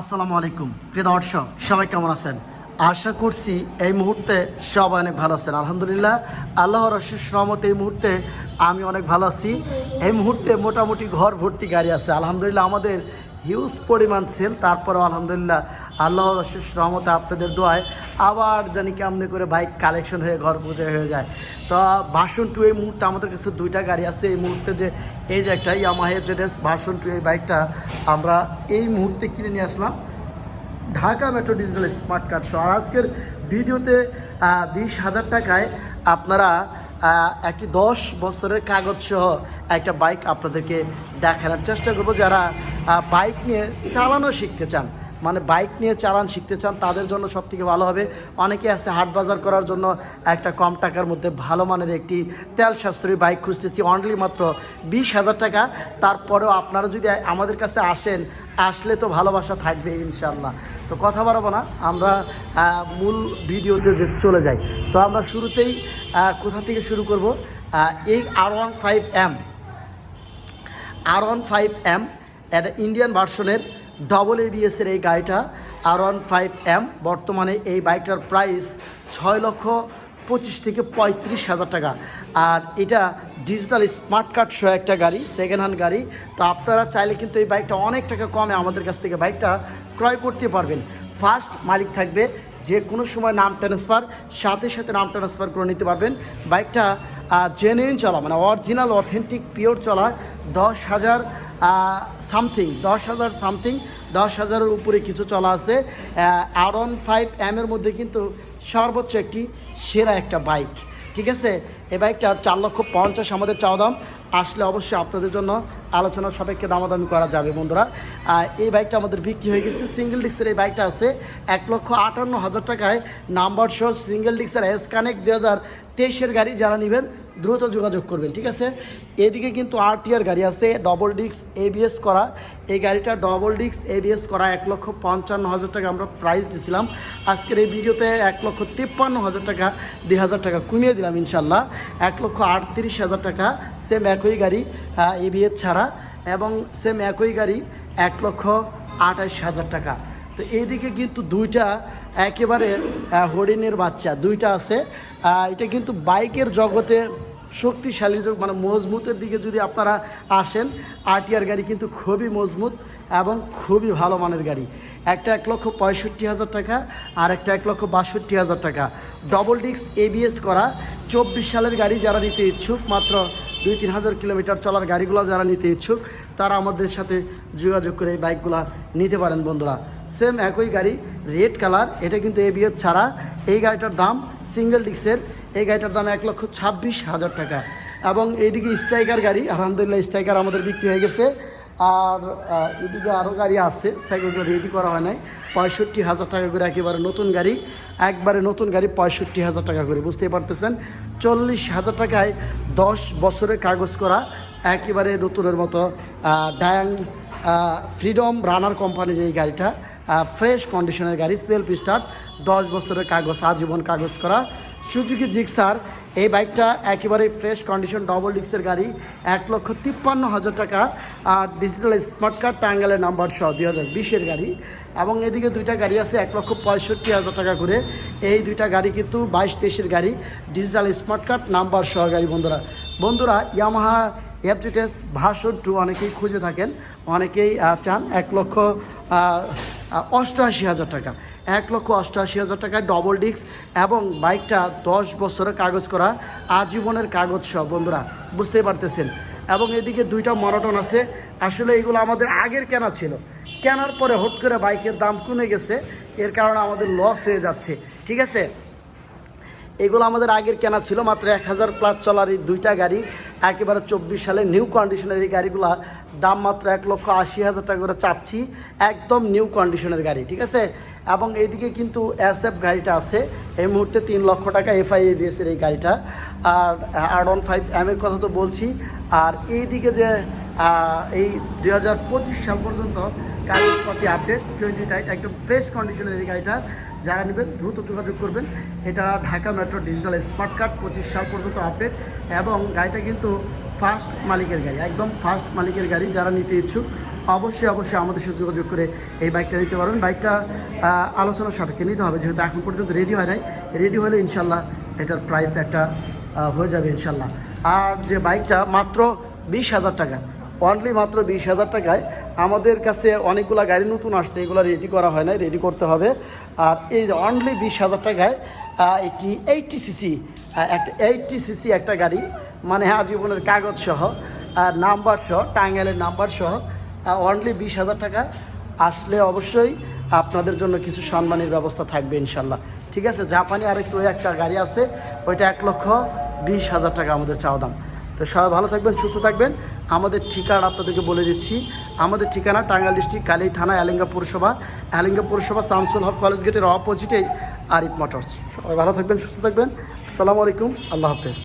আসসালামু আলাইকুম, প্রিয় দর্শক, সবাই কেমন আছেন? আশা করছি এই মুহূর্তে সবাই অনেক ভালো আছেন। আলহামদুলিল্লাহ আল্লাহ অশেষ সহমত এই মুহূর্তে আমি অনেক ভালো আছি। এই মুহূর্তে মোটামুটি ঘর ভর্তি গাড়ি আছে। আলহামদুলিল্লাহ, আমাদের হিউজ পরিমাণ সেল। তারপরেও আলহামদুলিল্লাহ আল্লাহর অশেষ রহমতে আপনাদের দোয়ায় আবার জানি কেমনি করে বাইক কালেকশন হয়ে ঘর বোঝা হয়ে যায়। তো ভার্সন টু এই মুহূর্তে আমাদের কাছে দুইটা গাড়ি আছে। এই মুহূর্তে যে, এই যে একটা ইয়ামাহা জেডএস ভার্সন টু এই বাইকটা আমরা এই মুহূর্তে কিনে নিয়ে আসলাম। Dhaka metro digital smart card সহ। আর আজকের ভিডিওতে বিশ হাজার টাকায় আপনারা একটি দশ বছরের কাগজ সহ একটা বাইক আপনাদেরকে দেখানোর চেষ্টা করব। যারা বাইক নিয়ে চালানো শিখতে চান মানে বাইক নিয়ে চালান শিখতে চান, তাদের জন্য সব থেকে ভালো হবে। অনেকে আছে হাট বাজার করার জন্য একটা কম টাকার মধ্যে ভালো মানের একটি তেল সাশ্রয়ী বাইক খুঁজতেছি অনলি মাত্র বিশ হাজার টাকা। তারপরেও আপনারা যদি আমাদের কাছে আসেন, আসলে তো ভালোবাসা থাকবে ইনশাল্লাহ তো কথা বাড়াবো না, আমরা মূল ভিডিওতে যে চলে যাই। তো আমরা শুরুতেই কোথা থেকে শুরু করব? এই R one five M R one five M এটা ইন্ডিয়ান ভার্সনের ডবল এবিএসের এই গাড়িটা। আর ওয়ান ফাইভ এম বর্তমানে এই বাইকটার প্রাইস ছয় লক্ষ পঁচিশ থেকে পঁয়ত্রিশ হাজার টাকা। আর এটা ডিজিটাল স্মার্ট কার্ড সহ একটা গাড়ি সেকেন্ড হ্যান্ড গাড়ি। তো আপনারা চাইলে কিন্তু এই বাইকটা অনেক টাকা কমে আমাদের কাছ থেকে বাইকটা ক্রয় করতে পারবেন। ফার্স্ট মালিক থাকবে যে কোনো সময় নাম ট্রান্সফার সাথে সাথে নাম ট্রান্সফার করে নিতে পারবেন। বাইকটা জেনুইন চলা মানে অরিজিনাল অথেন্টিক পিওর চলা, দশ হাজার সামথিং দশ হাজার সামথিং দশ হাজারের উপরে কিছু চলা আছে। আর ওয়ান ফাইভ এমের মধ্যে কিন্তু সর্বোচ্চ একটি সেরা একটা বাইক ঠিক আছে? এই বাইকটা চার লক্ষ পঞ্চাশ আমাদের চাওয়া দাম। আসলে অবশ্যই আপনাদের জন্য আলোচনার সাপেক্ষে দামাদামি করা যাবে বন্ধুরা। এই বাইকটা আমাদের বিক্রি হয়ে গেছে। সিঙ্গেল ডিক্সের এই বাইকটা আছে এক লক্ষ আটান্ন হাজার টাকায়। নাম্বার সহ সিঙ্গেল ডিক্সের এস কানেক্ট দু হাজার তেইশের গাড়ি যারা নেবেন দ্রুত যোগাযোগ করবেন, ঠিক আছে? এদিকে কিন্তু আরটিআর গাড়ি আছে ডবল ডিস্ক এবিএস করা। এই গাড়িটা ডবল ডিস্ক এবিএস করা, এক লক্ষ পঞ্চান্ন হাজার টাকা আমরা প্রাইস দিছিলাম। আজকের এই ভিডিওতে এক লক্ষ তিপ্পান্ন হাজার টাকা, দুই হাজার টাকা কমিয়ে দিলাম ইনশাল্লাহ এক লক্ষ আটত্রিশ হাজার টাকা সেম একই গাড়ি এবিএস ছাড়া। এবং সেম একই গাড়ি, এক লক্ষ আঠাশ হাজার টাকা। তো এইদিকে কিন্তু দুইটা একেবারে হরিণের বাচ্চা, দুইটা আছে। এটা কিন্তু বাইকের জগতে শক্তিশালী মানে মজবুতের দিকে যদি আপনারা আসেন আরটিআর গাড়ি কিন্তু খুবই মজবুত এবং খুবই ভালো মানের গাড়ি। একটা এক লক্ষ পঁয়ষট্টি হাজার টাকা, আর একটা এক লক্ষ বাষট্টি হাজার টাকা। ডবল ডিস্ক এবিএস করা, চব্বিশ সালের গাড়ি যারা নিতে ইচ্ছুক, মাত্র দুই তিন হাজার কিলোমিটার চলার গাড়িগুলো যারা নিতে ইচ্ছুক তারা আমাদের সাথে যোগাযোগ করে এই বাইকগুলো নিতে পারেন, বন্ধুরা। সেম একই গাড়ি রেড কালার এটা কিন্তু এবিএস ছাড়া। এই গাড়িটার দাম সিঙ্গেল ডিক্সের এই গাড়িটার দাম এক লক্ষ ছাব্বিশ হাজার টাকা। এবং এইদিকে স্ট্রাইকার গাড়ি, আলহামদুলিল্লাহ স্ট্রাইকার আমাদের বিক্রি হয়ে গেছে। আর এদিকে আরও গাড়ি আছে সাইকেলগুলো রেডি করা হয় নাই। পঁয়ষট্টি হাজার টাকা করে একেবারে নতুন গাড়ি। একবারে নতুন গাড়ি পঁয়ষট্টি হাজার টাকা করে, বুঝতেই পারতেছেন? চল্লিশ হাজার টাকায় দশ বছরের কাগজ করা একেবারে নতুনের মতো ডায়াং ফ্রিডম রানার কোম্পানির এই গাড়িটা ফ্রেশ কন্ডিশনের গাড়ি সেলফ স্টার্ট দশ বছরের কাগজ, আজীবন কাগজ করা। সুজুকি জিক্সার, এই বাইকটা একেবারে ফ্রেশ কন্ডিশন ডবল ডিস্কের গাড়ি, এক লক্ষ তিপ্পান্ন হাজার টাকা, আর ডিজিটাল স্মার্ট কার্ড টাঙ্গালের নাম্বার সহ দুই হাজার বিশের গাড়ি। এবং এদিকে দুইটা গাড়ি আছে, এক লক্ষ পঁয়ষট্টি হাজার টাকা করে। এই দুইটা গাড়ি কিন্তু বাইশ তেইশের গাড়ি ডিজিটাল স্মার্ট কার্ড নাম্বার সহ গাড়ি, বন্ধুরা। বন্ধুরা ইয়ামাহা এফজিটেস ভার্সন টু অনেকেই খুঁজে থাকেন, অনেকেই চান এক লক্ষ অষ্টআশি হাজার টাকা। এক লক্ষ অষ্টআশি হাজার টাকায় ডবল ডিস্ক এবং বাইকটা দশ বছরের কাগজ করা আজীবনের কাগজ সহ, বন্ধুরা, বুঝতেই পারতেছেন। এবং এদিকে দুইটা মরাটন আছে। আসলে এগুলো আমাদের আগের কেনা ছিল। কেনার পরে হট করে বাইকের দাম কমে গেছে। এর কারণে আমাদের লস হয়ে যাচ্ছে। ঠিক আছে? এগুলো আমাদের আগের কেনা ছিল, মাত্র এক হাজার প্লাস চলার এই দুইটা গাড়ি। একেবারে চব্বিশ সালে নিউ কন্ডিশনের এই গাড়িগুলো দাম মাত্র এক লক্ষ আশি হাজার টাকা করে চাচ্ছি। একদম নিউ কন্ডিশনের গাড়ি, ঠিক আছে? এবং এইদিকে কিন্তু এস এফ গাড়িটা আছে। এই মুহূর্তে তিন লক্ষ টাকা এফআই এবিএসের এই গাড়িটা। আর আর ওয়ান ফাইভ এমের কথা তো বলছি। আর এইদিকে যে এই দুই হাজার পঁচিশ সাল পর্যন্ত কাগজপাতি আপডেট টোয়েন্টি টাইট একদম ফ্রেশ কন্ডিশনের এই গাড়িটা। যারা নেবেন, দ্রুত যোগাযোগ করবেন। এটা Dhaka metro digital smart card, পঁচিশ সাল পর্যন্ত আপডেট এবং গাড়িটা কিন্তু ফার্স্ট মালিকের গাড়ি, একদম ফার্স্ট মালিকের গাড়ি যারা নিতে ইচ্ছুক। অবশ্যই অবশ্যই আমাদের সাথে যোগাযোগ করে এই বাইকটা নিতে পারবেন। বাইকটা আহ, আলোচনা সাপেক্ষে নিতে হবে যেহেতু এখন পর্যন্ত রেডি হয় নাই। রেডি হলে ইনশাল্লাহ এটার প্রাইস একটা হয়ে যাবে ইনশাল্লাহ। আর যে বাইকটা মাত্র বিশ হাজার টাকা অনলি মাত্র বিশ হাজার টাকায় আমাদের কাছে অনেকগুলো গাড়ি নতুন আসছে এগুলো রেডি করা হয় না রেডি করতে হবে। আর এই অনলি বিশ হাজার টাকায় একটি এইটটি সিসি একটা এইটটি সিসি একটা গাড়ি মানে আজীবনের কাগজ সহ নাম্বার সহ টাঙ্গাইলের নাম্বার সহ অনলি বিশ হাজার টাকা আসলে অবশ্যই আপনাদের জন্য কিছু সম্মানের ব্যবস্থা থাকবে ইনশাল্লাহ। ঠিক আছে, জাপানি আরেক ওই একটা গাড়ি আছে, ওইটা এক লক্ষ বিশ হাজার টাকা আমাদের চাওয়া দাম। তো সবাই ভালো থাকবেন, সুস্থ থাকবেন। আমাদের ঠিকানা আপনাদেরকে বলে দিচ্ছি। আমাদের ঠিকানা টাঙ্গাইল ডিস্ট্রিক্ট কালী থানা, এলিঙ্গা পৌরসভা। এলিঙ্গা পৌরসভা শামসুল হক কলেজ গেটের অপোজিটেই আরিফ মোটরস। সবাই ভালো থাকবেন, সুস্থ থাকবেন। আসসালামু আলাইকুম, আল্লাহ হাফেজ।